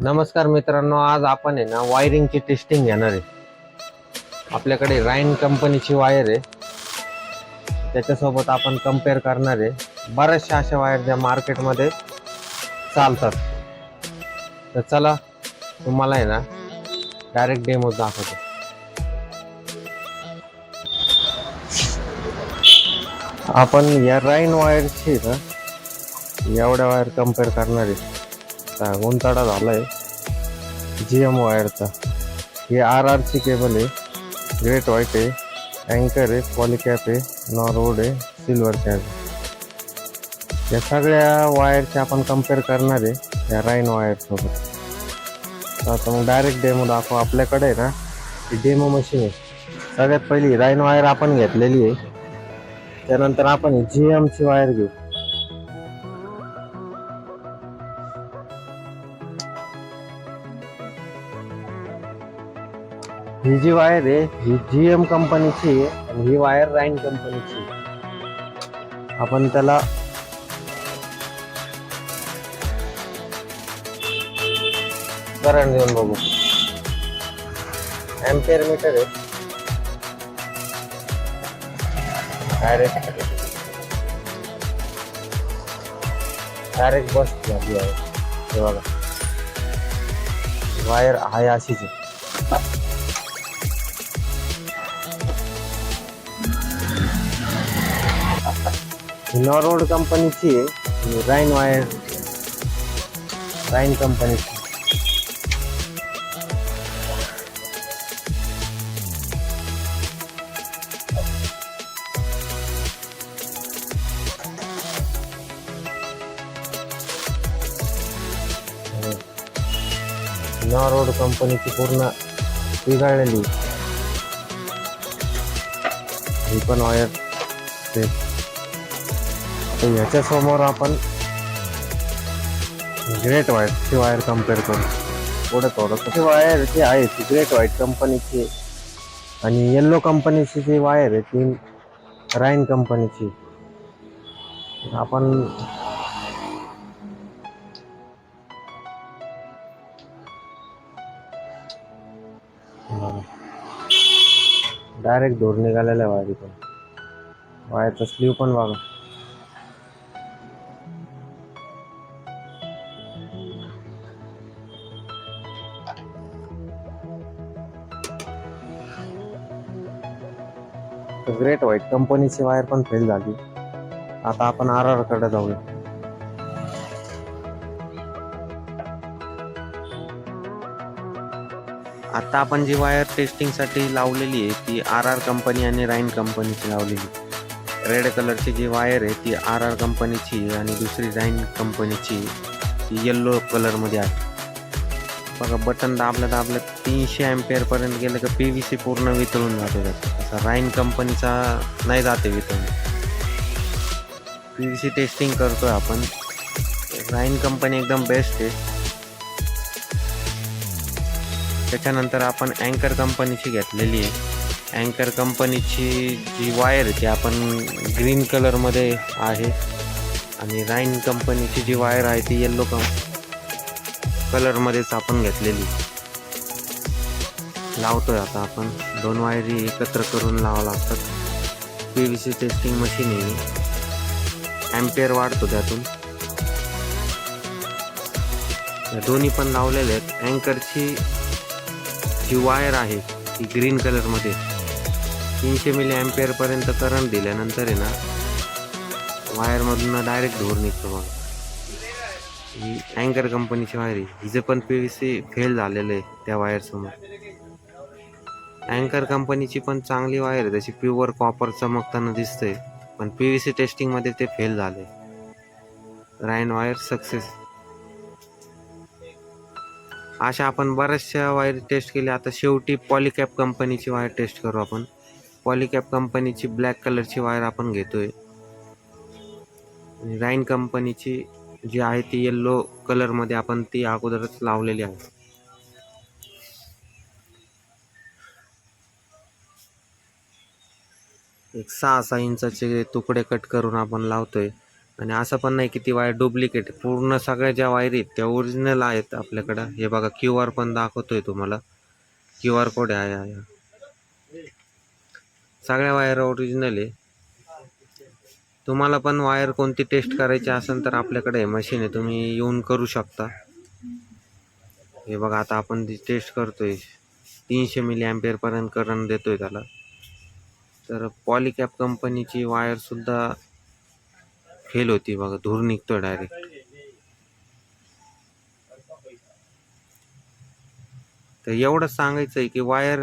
नमस्कार मित्रांनो आज आपण आहे ना वायरिंगची टेस्टिंग घेणार आहे. आपल्याकडे राईन कंपनीची वायर आहे. त्याच्यासोबत आपण कंपेअर करणार आहे. बऱ्याचशा अशा वायर ज्या मार्केटमध्ये चालतात. तर चला तुम्हाला आहे ना डायरेक्ट डेमो दाखवतो. आपण या राईन वायरची ना एवढ्या वायर कंपेअर करणार आहे. गुंताडा झाला आहे जी एम वायरचा हे आर आरची केबल आहे. ग्रेट व्हाईट आहे. अँकर आहे. पॉलिकॅप आहे. नॉरवूड आहे. सिल्वर कॅप या सगळ्या वायरची आपण कंपेअर करणार आहे. या राईन वायरसोबत आता मग डायरेक्ट डेमो दाखव. आपल्याकडे आहे ना ही डेमो मशीन आहे. सगळ्यात पहिली राईन वायर आपण घेतलेली आहे. त्यानंतर आपण जी एमची वायर घेऊ. ही जी वायर आहे ही जी एम कंपनीची आहे आणि ही वायर राईन कंपनीची आपण त्याला करंट देऊन बघू. एम्पेअर मीटर आहे. डायरेक्ट डायरेक्ट बस झाली आहे. हे बघा. वायर आहे अशीच आहे. नॉरवूड कंपनीची आहे. आणि राईन वायर राईन कंपनीची. नॉरवूड कंपनीची पूर्ण बिघडलेली. ही पण वायर ते तर आपण ग्रेट व्हाईटची वायर कंपेअर करू. थोडं थोडं. ती वायर जी आहे ती ग्रेट व्हाईट कंपनीची आणि येल्लो कंपनीची जी वायर आहे ती राईन कंपनीची आपण डायरेक्ट धूर निघालेल्या आहे इथून वायरचा स्लीव पण बघा. ग्रेट व्हाईट कंपनीची वायर पण फेल झाली. आता आपण आर आरकडे जाऊया. आता आपण जी वायर टेस्टिंगसाठी लावलेली आहे ती आर आर कंपनी आणि राईन कंपनीची लावलेली रेड कलरची जी वायर आहे ती आर आर कंपनीची आणि दुसरी राईन कंपनीची ती येल्लो कलरमध्ये आहे. बघा बटन दाबलं दाबलं तीनशे अँपेअर पर्यंत गेलं का पी व्ही सी पूर्ण वितळून जातो त्याचा असा राईन कंपनीचा नाही जाते वितळून पी व्ही सी टेस्टिंग करतोय आपण. राईन कंपनी एकदम बेस्ट आहे. त्याच्यानंतर आपण अँकर कंपनीची घेतलेली आहे. अँकर कंपनीची जी वायर आहे ती आपण ग्रीन कलरमध्ये आहे. आणि राईन कंपनीची जी वायर आहे ती येल्लो कंपनी कलरमध्येच आपण घेतलेली. लावतोय आता आपण. दोन वायरी एकत्र करून लावा लागतात. P V C testing machine आहे. ॲम्पेअर वाढतो त्यातून. दोन्ही पण लावलेले आहेत. अँकरची जी वायर आहे ती ग्रीन कलरमध्ये तीनशे मिली पर्यंत करंट दिल्यानंतर आहे ना वायरमधून डायरेक्ट धूर निघतो बघा. ही अँकर कंपनीची वायर आहे. हिचं पण पी व्ही सी फेल झालेलं आहे त्या वायरसमोर अँकर कंपनीची पण चांगली वायर आहे. तशी प्युअर कॉपर चमकताना दिसतंय पण पी व्ही सी टेस्टिंगमध्ये ते फेल झाले रायन वायर सक्सेस अशा आपण बऱ्याचशा वायर टेस्ट केल्या. आता शेवटी पॉलिकॅप कंपनीची वायर टेस्ट करू आपण. पॉलिकॅप कंपनीची ब्लॅक कलरची वायर आपण घेतोय. राईन कंपनीची जी आहे ती येल्लो कलरमध्ये आपण ती अगोदरच लावलेली आहे. एक सहा सहा इंचाचे तुकडे कट करून आपण लावतोय. आणि असं पण नाही की ती वायर डुप्लिकेट पूर्ण सगळ्या ज्या वायरी आहेत त्या ओरिजिनल आहेत आपल्याकडं. हे बघा क्यू आर पण दाखवतोय तुम्हाला. क्यू आर कोड आहे, आहे. सगळ्या वायर ओरिजिनल आहे. तुम्हाला पण वायर कोणती टेस्ट करायची असेल तर आपल्याकडे मशीन आहे तुम्ही येऊन करू शकता. हे बघा आता आपण ती टेस्ट करतोय. तीनशे मिली अँपिअर पर्यंत करंट देतोय त्याला. तर पॉलिकॅप कंपनीची वायर सुद्धा फेल होती बघा धूर निघतोय डायरेक्ट तर एवढंच सांगायचं आहे की वायर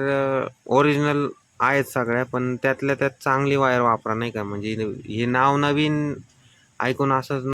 ओरिजिनल आहेत सगळ्या पण त्यातल्या त्यात चांगली वायर वापरा नाही का? म्हणजे हे नाव नवीन ऐकून असंच